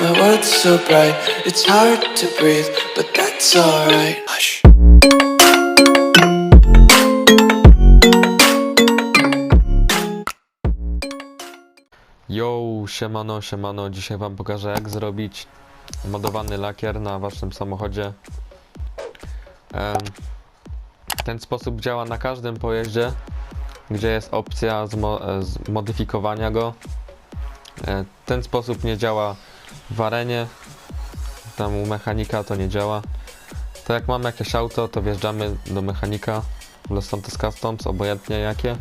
My world's so bright, it's hard to breathe, but that's alright. Hush. Yo, siemano, siemano. Dzisiaj wam pokażę jak zrobić modowany lakier na waszym samochodzie. Ten sposób działa na każdym pojeździe, gdzie jest opcja zmo e, zmodyfikowania go. E, Ten sposób nie działa w arenie, tam u mechanika to nie działa. To jak mamy jakieś auto, to wjeżdżamy do mechanika w Los Santos Customs, obojętnie jakie.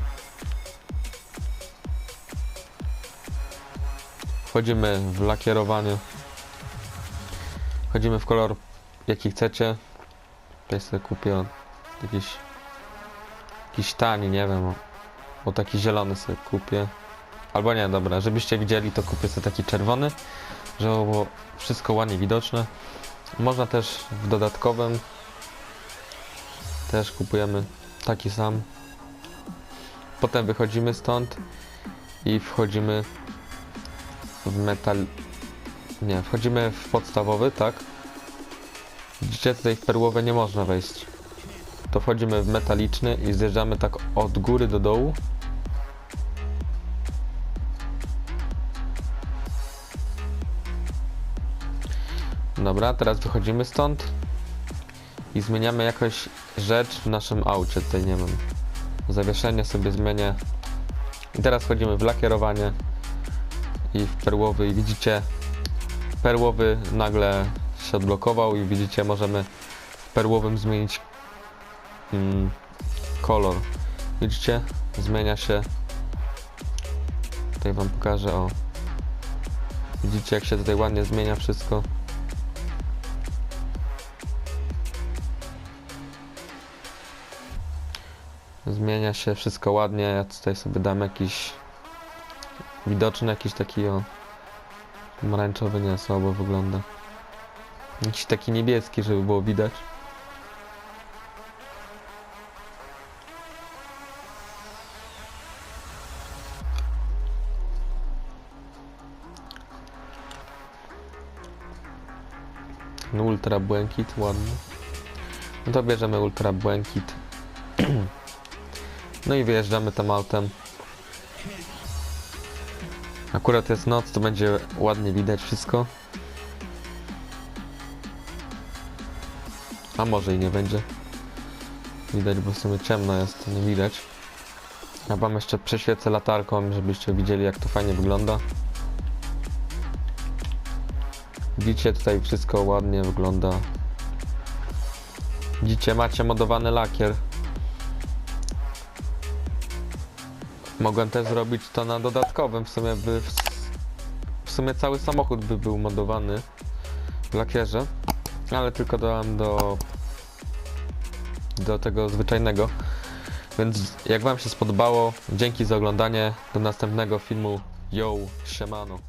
Wchodzimy w lakierowanie. Wchodzimy w kolor jaki chcecie. Tutaj sobie kupię jakiś jakiś tani, nie wiem, bo taki zielony sobie kupię. Albo nie, dobra, żebyście widzieli, to kupię sobie taki czerwony, żeby było wszystko ładnie widoczne. Można też w dodatkowym też kupujemy taki sam. Potem wychodzimy stąd i wchodzimy w metal... Nie, wchodzimy w podstawowy, tak? Widzicie, tutaj w perłowe nie można wejść. To wchodzimy w metaliczny i zjeżdżamy tak od góry do dołu. Dobra, teraz wychodzimy stąd i zmieniamy jakąś rzecz w naszym aucie. Tutaj nie wiem. Zawieszenie sobie zmienię. I teraz wchodzimy w lakierowanie i w perłowy i widzicie perłowy nagle się odblokował i widzicie możemy w perłowym zmienić mm, kolor widzicie zmienia się tutaj wam pokażę o widzicie jak się tutaj ładnie zmienia wszystko zmienia się wszystko ładnie. Ja tutaj sobie dam jakiś widoczny jakiś taki o pomarańczowy nie słabo wygląda. Jakiś taki niebieski żeby było widać. No ultra błękit ładny. No to bierzemy ultra błękit no i wyjeżdżamy tam autem Akurat jest noc, to będzie ładnie widać wszystko. A może i nie będzie. Widać, bo w sumie ciemno jest, nie widać. Ja wam jeszcze przeświecę latarką, żebyście widzieli jak to fajnie wygląda. Widzicie, tutaj wszystko ładnie wygląda. Widzicie, macie modowany lakier. Mogłem też zrobić to na dodatkowym, w sumie by w, sumie cały samochód by był modowany w lakierze, ale tylko dałem do do tego zwyczajnego. Więc jak wam się spodobało, dzięki za oglądanie, do następnego filmu. Yo, siemano.